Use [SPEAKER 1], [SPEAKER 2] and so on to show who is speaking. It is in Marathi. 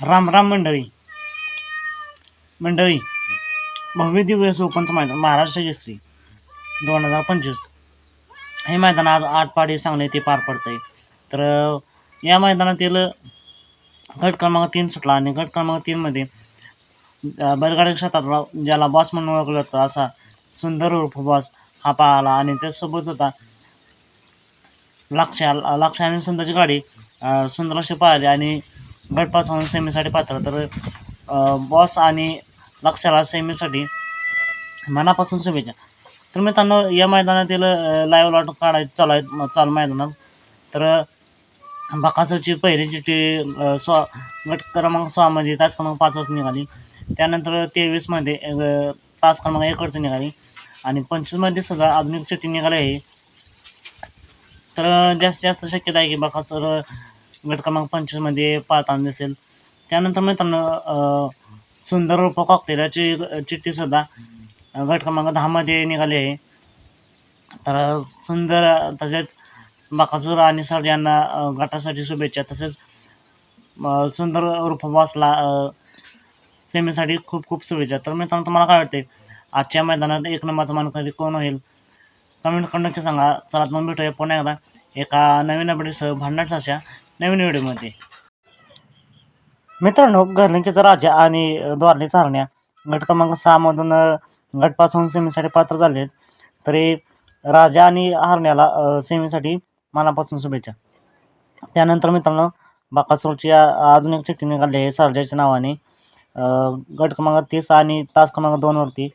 [SPEAKER 1] राम राम मंडळी. मंडळी भव्य दिव्य ओपनचं मैदान महाराष्ट्र केसरी दोन हजार पंचवीस. हे मैदान आज आठ पाडी सांगणे ते पार पडतंय. तर या मैदानातील गट क्रमांक तीन सुटला आणि गट क्रमांक तीनमध्ये बैलगाडी क्षेत्रातला ज्याला बॉस म्हणून ओळखलं जातं असा सुंदर उर्फ बॉस हा पाळाला आणि त्यासोबत होता लक्ष लक्ष आणि सुंदरची गाडी सुंदर अशी पाळली आणि गटपास होऊन सेमीसाठी पात्र. तर बॉस आणि लक्षाला सेमीसाठी मनापासून शुभेच्छा. तर मित्रांनो या मैदानातील लाईव्ह लॉट काढायचं चालू आहेत चालू मैदानात. तर अं, बकासूरची पहिली चिठ्ठी अं, स्वा गट क्रमांक सोळामध्ये तास क्रमांक पाचवरती निघाली. त्यानंतर तेवीसमध्ये तास क्रमांक एकवरती निघाली. आणि पंचवीसमध्ये सुद्धा अजून एक चिठ्ठी निघाली आहे. तर जास्तीत जास्त शक्यता आहे की बकासूर गट क्रमांक पंचवीसमध्ये पाळताना दिसेल त्यानंतर मित्रांनो सुंदर रूप कॉकटेलाची चिठ्ठीसुद्धा गट क्रमांक दहामध्ये निघाली आहे. तर सुंदर तसेच बाकासूर आणि सर यांना गटासाठी शुभेच्छा. तसेच सुंदर रूपवासला सेमीसाठी खूप खूप शुभेच्छा. तर मित्रांनो तुम्हाला काय वाटते आजच्या मैदानात एक नंबरचा मानकरी कोण होईल? कमेंट करून नक्की सांगा. चला मग भेटूया पुन्हा एकदा. एका नवीन अपडेटसह भांडणाट अशा नवीन व्हिडिओमध्ये. मित्रांनो घरलिंकीचा राजा आणि द्वारली चारण्या गट क्रमांक सहामधून गटपासून गटपास सेमीसाठी पात्र झाले तरी राजा आणि हरण्याला सेमीसाठी मनापासून शुभेच्छा. त्यानंतर मित्रांनो बाकासूरची अजून एक चिठ्ठी निघाली आहे सरजाच्या नावाने. गट क्रमांक तीस आणि तास क्रमांक दोनवरती